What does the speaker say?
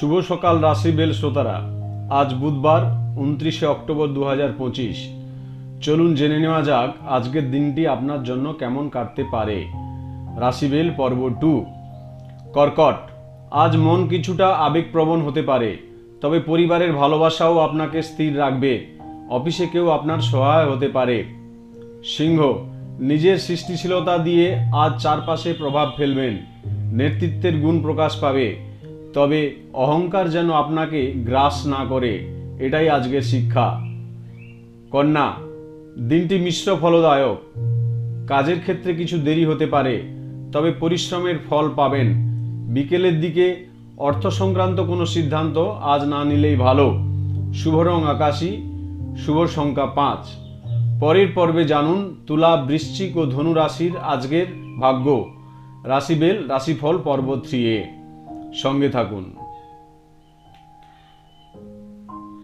শুভ সকাল রাশি বেল শ্রোতারা। আজ বুধবার, উনত্রিশে অক্টোবর দু চলুন জেনে নেওয়া যাক আজকের দিনটি আপনার জন্য কেমন কাটতে পারে। রাশিবেল পর্ব টু। কর্কট, আজ মন কিছুটা আবেগপ্রবণ হতে পারে, তবে পরিবারের ভালোবাসাও আপনাকে স্থির রাখবে, অফিসে কেউ আপনার সহায় হতে পারে। সিংহ, নিজের সৃষ্টিশীলতা দিয়ে আজ চারপাশে প্রভাব ফেলবেন, নেতৃত্বের গুণ প্রকাশ পাবে তবে অহংকার যেন আপনাকে গ্রাস না করে, এটাই আজকের শিক্ষা। কন্যা, দিনটি মিশ্র ফলদায়ক। কাজের ক্ষেত্রে কিছু দেরি হতে পারে, তবে পরিশ্রমের ফল পাবেন। বিকেলের দিকে অর্থ সংক্রান্ত কোনো সিদ্ধান্ত আজ না নিলেই ভালো। শুভ রং আকাশী, শুভ সংখ্যা পাঁচ। পরের পর্বে জানুন তুলা, বৃশ্চিক ও ধনু রাশির আজকের ভাগ্য। রাশিবেল, রাশিফল, পর্ব থ্রি এ। সঙ্গে থাকুন।